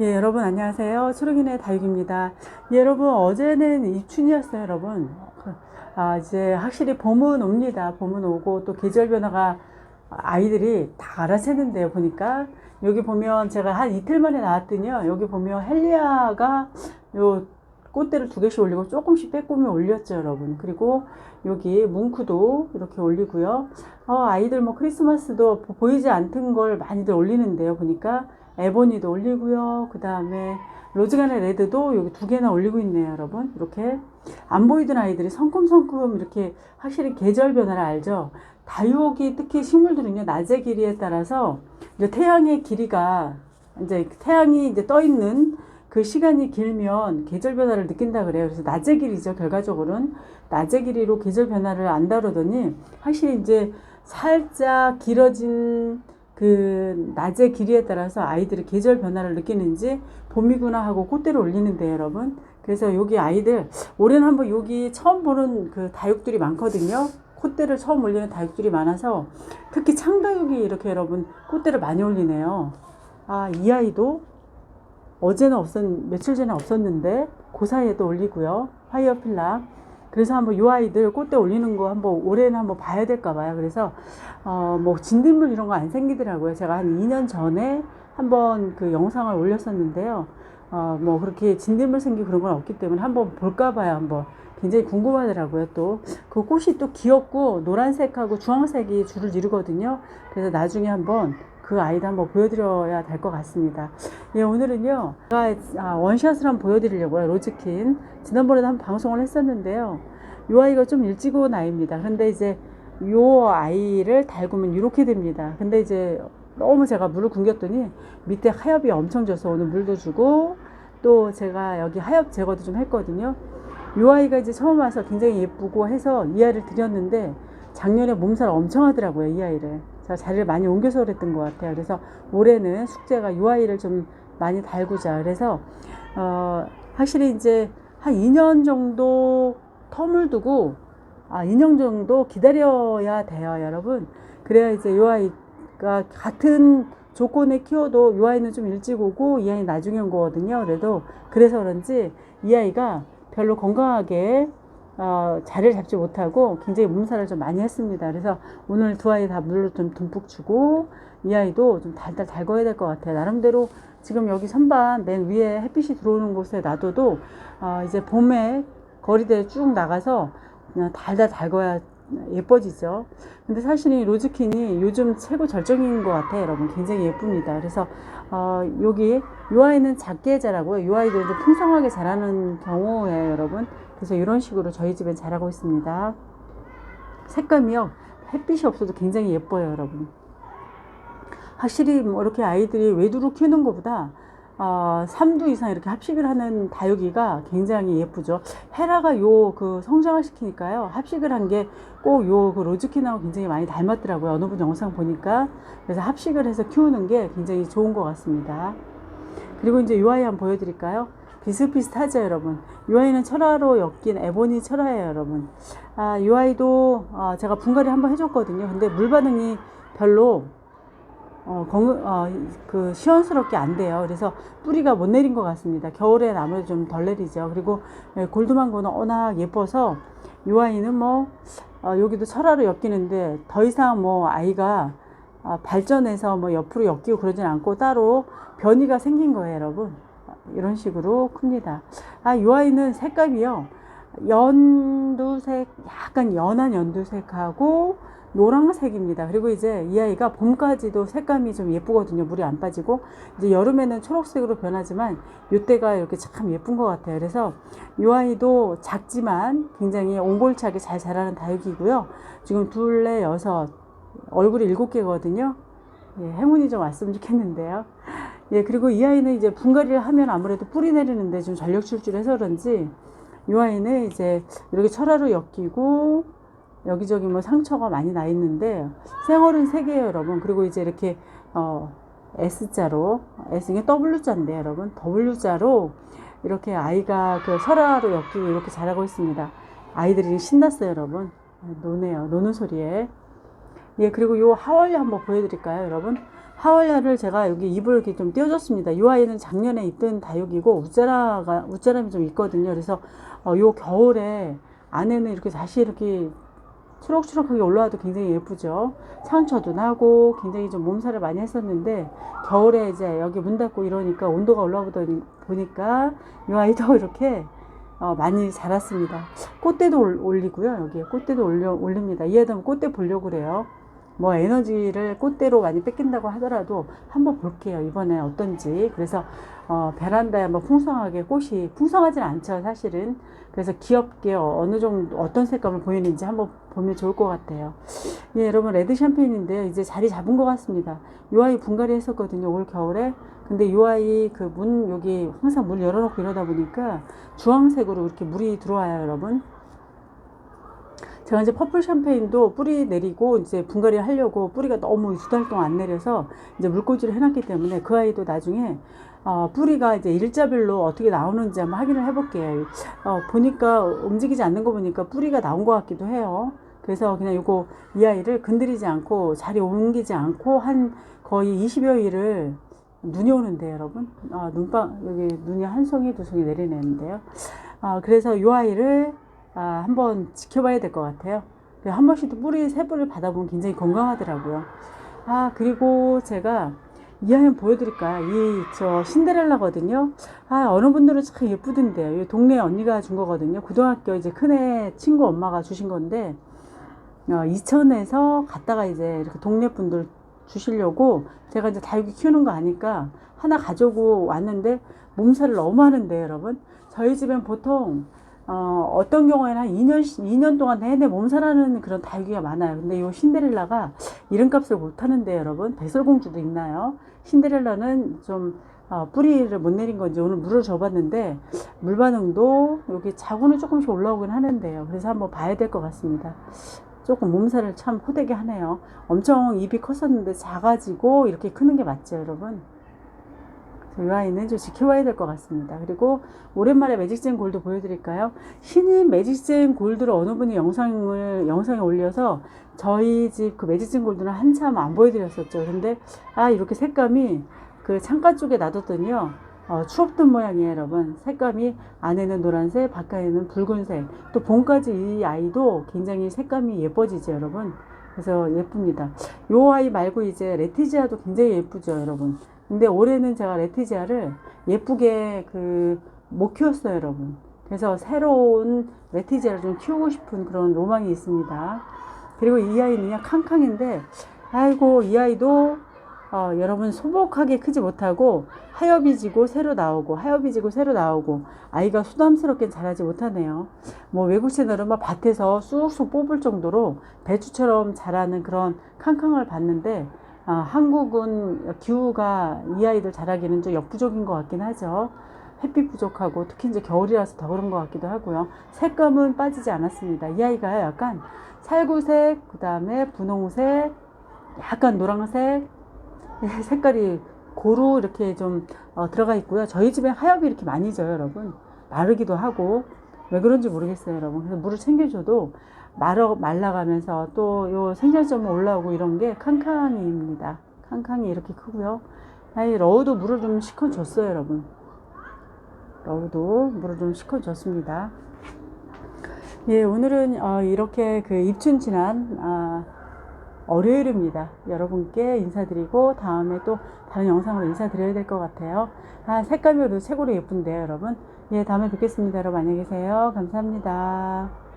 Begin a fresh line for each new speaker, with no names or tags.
예, 여러분 안녕하세요. 초록인의 다육입니다. 예, 여러분 어제는 입춘이었어요, 여러분. 아, 이제 확실히 봄은 옵니다. 봄은 오고 또 계절 변화가 아이들이 다 알아채는데요, 보니까. 여기 보면 제가 한 이틀 만에 나왔더니요. 여기 보면 헬리아가 요 꽃대를 두 개씩 올리고 조금씩 빼꼼히 올렸죠, 여러분. 그리고 여기 뭉크도 이렇게 올리고요. 어, 아이들 뭐 크리스마스도 보- 보이지 않던 걸 많이들 올리는데요, 보니까. 에보니도 올리고요. 그 다음에 로즈가네 레드도 여기 두 개나 올리고 있네요, 여러분. 이렇게 안 보이던 아이들이 성큼성큼 이렇게 확실히 계절 변화를 알죠. 다육이 특히 식물들은요, 낮의 길이에 따라서 이제 태양의 길이가 이제 태양이 이제 떠 있는 그 시간이 길면 계절 변화를 느낀다 그래요. 그래서 낮의 길이죠, 결과적으로는. 낮의 길이로 계절 변화를 안다 그러더니 확실히 이제 살짝 길어진 그 낮의 길이에 따라서 아이들이 계절 변화를 느끼는지 봄이구나 하고 꽃대를 올리는데 여러분. 그래서 여기 아이들 올해는 한번 여기 처음 보는 그 다육들이 많거든요. 콧대를 처음 올리는 다육들이 많아서 특히 창다육이 이렇게 여러분 꽃대를 많이 올리네요. 아, 이 아이도 어제는 없었, 며칠 전에 없었는데 그 사이에도 올리고요. 화이어 필라. 그래서 한번 이 아이들 꽃대 올리는 거 한번 올해는 한번 봐야 될까 봐요. 그래서 어 뭐 진딧물 이런 거 안 생기더라고요. 제가 한 2년 전에 한번 그 영상을 올렸었는데요. 어 뭐 그렇게 진딧물 생기고 그런 건 없기 때문에 한번 볼까 봐요. 한번 굉장히 궁금하더라고요. 또 그 꽃이 또 귀엽고 노란색하고 주황색이 줄을 이루거든요. 그래서 나중에 한번 그 아이도 한번 보여드려야 될 것 같습니다. 예, 오늘은요, 제가 아, 원샷을 한번 보여드리려고요. 로즈킨. 지난번에도 한번 방송을 했었는데요. 이 아이가 좀 일찍 온 아이입니다. 근데 이제 요 아이를 달구면 이렇게 됩니다. 근데 이제 너무 제가 물을 굶겼더니 밑에 하엽이 엄청 져서 오늘 물도 주고 또 제가 여기 하엽 제거도 좀 했거든요. 요 아이가 이제 처음 와서 굉장히 예쁘고 해서 이 아이를 드렸는데 작년에 몸살 엄청 하더라고요. 이 아이를. 제가 자리를 많이 옮겨서 그랬던 것 같아요. 그래서 올해는 숙제가 요 아이를 좀 많이 달구자. 그래서 어, 확실히 이제 한 2년 정도 텀을 두고 아, 2년 정도 기다려야 돼요, 여러분. 그래야 이제 요 아이 가 같은 조건에 키워도 요 아이는 좀 일찍 오고 이 아이 나중에 온 거거든요. 그래도 그래서 그런지 이 아이가 별로 건강하게 어, 자리를 잡지 못하고 굉장히 몸살을 좀 많이 했습니다. 그래서 오늘 두 아이 다 물로 좀 듬뿍 주고 이 아이도 좀 달달 달궈야 될 것 같아요. 나름대로 지금 여기 선반 맨 위에 햇빛이 들어오는 곳에 놔둬도 어, 이제 봄에 거리대에 쭉 나가서 그냥 달달 달궈야 예뻐지죠. 근데 사실 이 로즈킨이 요즘 최고 절정인 것 같아요, 여러분. 굉장히 예쁩니다. 그래서 어, 여기 요 아이는 작게 자라고요. 요 아이들도 풍성하게 자라는 경우에 여러분. 그래서 이런 식으로 저희 집에 자라고 있습니다. 색감이요. 햇빛이 없어도 굉장히 예뻐요, 여러분. 확실히 뭐 이렇게 아이들이 외두로 키우는 것보다 어, 3두 이상 이렇게 합식을 하는 다육이가 굉장히 예쁘죠. 헤라가 요 그 성장을 시키니까요. 합식을 한 게 꼭 요 그 로즈킨하고 굉장히 많이 닮았더라고요. 어느 분 영상 보니까. 그래서 합식을 해서 키우는 게 굉장히 좋은 것 같습니다. 그리고 이제 요 아이 한번 보여드릴까요? 비슷비슷하죠, 여러분. 요 아이는 철화로 엮인 에보니 철화예요, 여러분. 아, 요 아이도 어, 제가 분갈이 한번 해줬거든요. 근데 물 반응이 별로 어, 건, 어, 그, 시원스럽게 안 돼요. 그래서 뿌리가 못 내린 것 같습니다. 겨울엔 아무래도 좀 덜 내리죠. 그리고 예, 골드망고는 워낙 예뻐서 이 아이는 뭐, 어, 여기도 철화로 엮이는데 더 이상 뭐 아이가 아, 발전해서 뭐 옆으로 엮이고 그러진 않고 따로 변이가 생긴 거예요, 여러분. 이런 식으로 큽니다. 아, 이 아이는 색감이요. 연두색, 약간 연한 연두색하고 노란색입니다. 그리고 이제 이 아이가 봄까지도 색감이 좀 예쁘거든요. 물이 안 빠지고. 이제 여름에는 초록색으로 변하지만 이때가 이렇게 참 예쁜 것 같아요. 그래서 이 아이도 작지만 굉장히 옹골차게 잘 자라는 다육이고요. 지금 둘, 넷, 여섯, 얼굴이 일곱 개거든요. 예, 행운이 좀 왔으면 좋겠는데요. 예, 그리고 이 아이는 이제 분갈이를 하면 아무래도 뿌리 내리는데 좀 전력 질주해서 그런지 이 아이는 이제 이렇게 철화로 엮이고 여기저기 뭐 상처가 많이 나 있는데 생얼은 세 개예요, 여러분. 그리고 이제 이렇게 어 S자로 S 이게 W자인데 여러분 W자로 이렇게 아이가 그 설화로 엮이고 이렇게 자라고 있습니다. 아이들이 신났어요, 여러분. 노네요. 노는 소리에. 예, 그리고 요 하월야 한번 보여드릴까요, 여러분? 하월야를 제가 여기 입을 이렇게 좀 띄워줬습니다. 이 아이는 작년에 있던 다육이고 우짜라가 우짜람이 좀 있거든요. 그래서 어, 요 겨울에 안에는 이렇게 다시 이렇게 초록초록하게 올라와도 굉장히 예쁘죠. 상처도 나고 굉장히 좀 몸살을 많이 했었는데 겨울에 이제 여기 문 닫고 이러니까 온도가 올라오더니 보니까 이 아이도 이렇게 어, 많이 자랐습니다. 꽃대도 올- 올리고요. 여기에 꽃대도 올려, 올립니다. 이 애들은 꽃대 보려고 그래요. 뭐 에너지를 꽃대로 많이 뺏긴다고 하더라도 한번 볼게요. 이번에 어떤지. 그래서 어, 베란다에 한번 풍성하게 꽃이 풍성하진 않죠. 사실은. 그래서 귀엽게 어느 정도 어떤 색감을 보이는지 한번 보면 좋을 것 같아요. 예, 여러분 레드 샴페인인데요. 이제 자리 잡은 것 같습니다. 요 아이 분갈이 했었거든요. 올 겨울에. 근데 요 아이 그 문 여기 항상 문 열어놓고 이러다 보니까 주황색으로 이렇게 물이 들어와요, 여러분. 제가 이제 퍼플 샴페인도 뿌리 내리고 이제 분갈이 하려고 뿌리가 너무 두 달 동안 안 내려서 이제 물꽂이를 해놨기 때문에 그 아이도 나중에 어, 뿌리가 이제 일자별로 어떻게 나오는지 한번 확인을 해볼게요. 어, 보니까 움직이지 않는 거 보니까 뿌리가 나온 것 같기도 해요. 그래서 그냥 요거 이 아이를 건드리지 않고 자리 옮기지 않고 한 거의 20여 일을 눈이 오는데 여러분 아, 눈방 여기 눈이 한 송이 두 송이 내리는데요. 아, 그래서 이 아이를 아, 한번 지켜봐야 될 것 같아요. 그한 번씩 또 뿌리 새 뿌리를 받아보면 굉장히 건강하더라고요. 아 그리고 제가 이 아이 한번 보여드릴까요? 이 저 신데렐라거든요. 아 어느 분들은 참 예쁘던데요. 이 동네 언니가 준 거거든요. 고등학교 이제 큰애 친구 엄마가 주신 건데 어, 이천에서 갔다가 이제 이렇게 동네 분들 주시려고 제가 이제 다육이 키우는 거 아니까 하나 가져오고 왔는데 몸살을 너무 하는데 여러분 저희 집엔 보통 어, 어떤 경우에는 한 2년, 2년 동안 내내 몸살하는 그런 다육이가 많아요. 근데 이 신데렐라가 이름값을 못하는데 여러분 백설공주도 있나요? 신데렐라는 좀 어, 뿌리를 못 내린 건지 오늘 물을 줘봤는데 물 반응도 여기 자구는 조금씩 올라오긴 하는데요. 그래서 한번 봐야 될 것 같습니다. 조금 몸살을 참 호되게 하네요. 엄청 입이 컸었는데 작아지고 이렇게 크는 게 맞죠, 여러분? 이 아이는 좀 지켜봐야 될 것 같습니다. 그리고 오랜만에 매직젠 골드 보여드릴까요? 신인 매직젠 골드를 어느 분이 영상을 영상에 올려서 저희 집 그 매직젠 골드는 한참 안 보여드렸었죠. 근데 아 이렇게 색감이 그 창가 쪽에 놔뒀더니요. 어, 추웠던 모양이에요, 여러분. 색감이 안에는 노란색, 바깥에는 붉은색. 또 봄까지 이 아이도 굉장히 색감이 예뻐지죠, 여러분. 그래서 예쁩니다. 요 아이 말고 이제 레티지아도 굉장히 예쁘죠, 여러분. 근데 올해는 제가 레티지아를 예쁘게 그 못 키웠어요, 여러분. 그래서 새로운 레티지아를 좀 키우고 싶은 그런 로망이 있습니다. 그리고 이 아이는요, 캉캉인데, 아이고, 이 아이도 어, 여러분 소복하게 크지 못하고 하엽이 지고 새로 나오고 하엽이 지고 새로 나오고 아이가 수담스럽게 자라지 못하네요. 뭐 외국 채널은 막 밭에서 쑥쑥 뽑을 정도로 배추처럼 자라는 그런 캉캉을 봤는데 아, 한국은 기후가 이 아이들 자라기는 좀 역부족인 것 같긴 하죠. 햇빛 부족하고 특히 이제 겨울이라서 더 그런 것 같기도 하고요. 색감은 빠지지 않았습니다. 이 아이가 약간 살구색, 그 다음에 분홍색, 약간 노란색, 예, 색깔이 고루 이렇게 좀 어, 들어가 있고요. 저희 집에 하엽이 이렇게 많이 져요, 여러분. 마르기도 하고 왜 그런지 모르겠어요, 여러분. 그래서 물을 챙겨줘도 말어 말라가면서 또 요 생장점이 올라오고 이런 게 칸칸이입니다. 칸칸이 이렇게 크고요. 아이 러우도 물을 좀 식혀줬어요, 여러분. 러우도 물을 좀 식혀줬습니다. 예, 오늘은 어, 이렇게 그 입춘 지난 아, 월요일입니다. 여러분께 인사드리고 다음에 또 다른 영상으로 인사드려야 될 것 같아요. 아, 색감이 최고로 예쁜데요, 여러분. 예, 다음에 뵙겠습니다. 여러분 안녕히 계세요. 감사합니다.